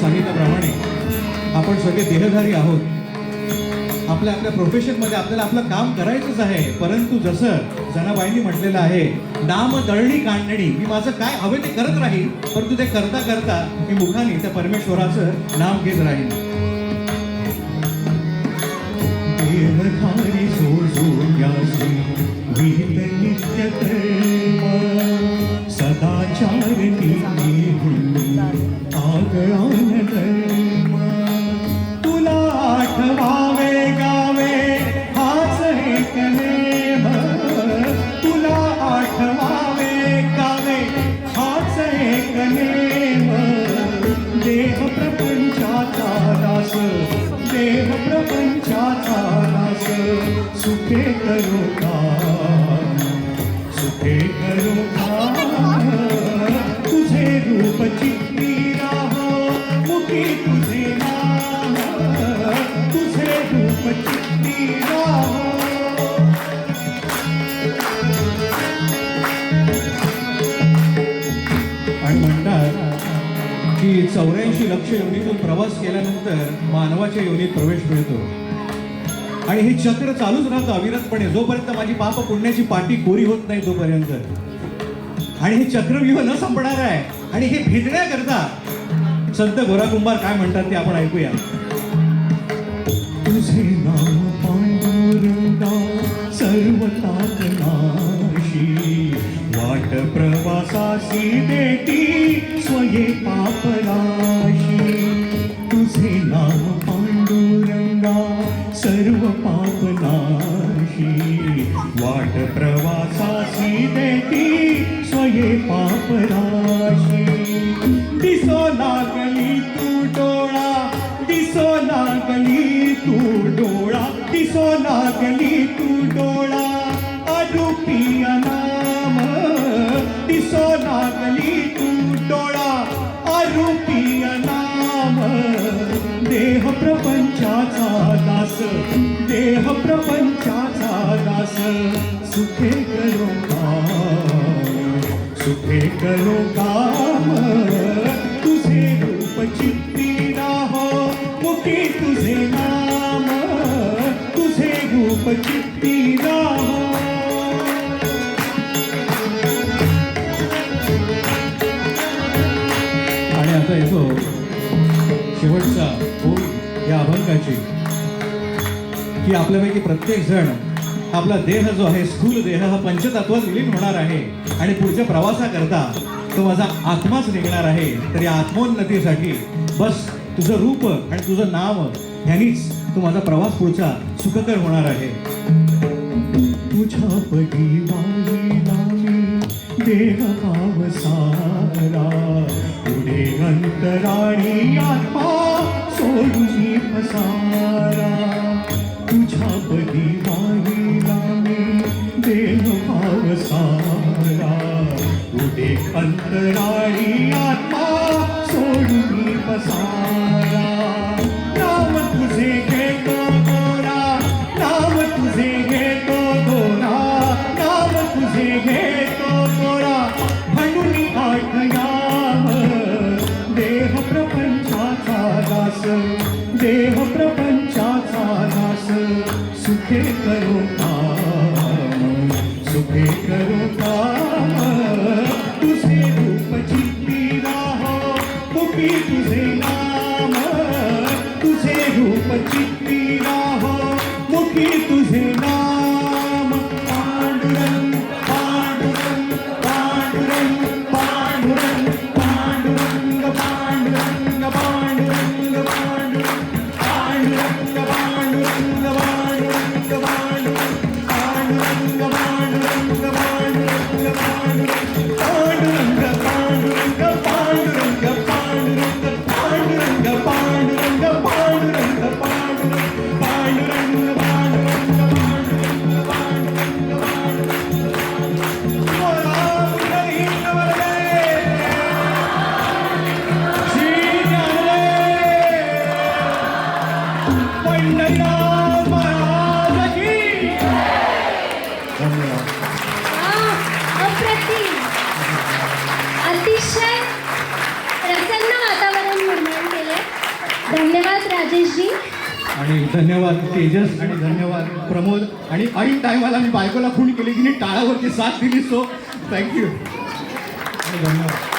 सांगितल्याप्रमाणे आपण सगळे देहधारी आहोत. आपल्या आपल्या प्रोफेशनमध्ये आपल्याला आपलं काम करायचंच आहे. परंतु जसं जनाबाईंनी म्हटलेलं आहे नाम दळणी कांडणी. मी माझं काय हवे ते करत राहील परंतु ते करता करता मी मुखाने त्या परमेश्वराचं नाम घेत राहील एक देह प्रपंचाचा दास देह प्रपंचाचा दास. सुखे करू काम सुखे करो लक्ष योनीतून प्रवास केल्यानंतर मानवाच्या योनीत प्रवेश मिळतो. आणि हे चक्र चालूच राहतं अविरतपणे. जोपर्यंत माझी पाप पुण्याची पाठी कोरी होत नाही तोपर्यंत. आणि हे चक्रव्यूह न संपणार आहे. आणि हे भेटण्याकरता संत गोरा कुंभार काय म्हणतात ते आपण ऐकूया. तुझे नाम सर्व वाट प्रवासासी बेटी, स्वये पापराशी। तुझे नाम पांडुरंगा, सर्व पापनाशी। वाट प्रवासासी बेटी, स्वये पापराशी। दिसो लागली तू डोळा, दिसो लागली तू डोळा, दिसो लागली तू डोळा। अरूपी नाम सोनागली तू डोळा आरोपी नाम. देह प्रपंचाचा दास देह प्रपंचाचा दास. सुखे करो का? सुखे करो का? गाण्याचा येतो शेवटचा ओळी या अभंगाची. की आपल्यापैकी प्रत्येक जण आपला देह जो आहे स्थूल देह हा पंचतत्वात विलीन होणार आहे आणि पुढच्या प्रवासाकरता तो माझा आत्माच निघणार आहे. तर या आत्मोन्नतीसाठी बस तुझं रूप आणि तुझं नाव ह्यानीच तो माझा प्रवास पुढचा सुखकर होणार आहे. तुझ्या पटी देह भाव ते अंतराणी अंतराळी आत्मा सोडून पसारा. तुझ्या पदी वाहिला मी देह भाव सारा पुढे आत्मा सोडून पसारा. देह प्रपंचाचा नाश सुखे करो. धन्यवाद आणि धन्यवाद तेजस आणि धन्यवाद प्रमोद. आणि ऐन टायमाला मी बायकोला खून केली तिने टाळावरती साथ दिली सो थँक्यू धन्यवाद.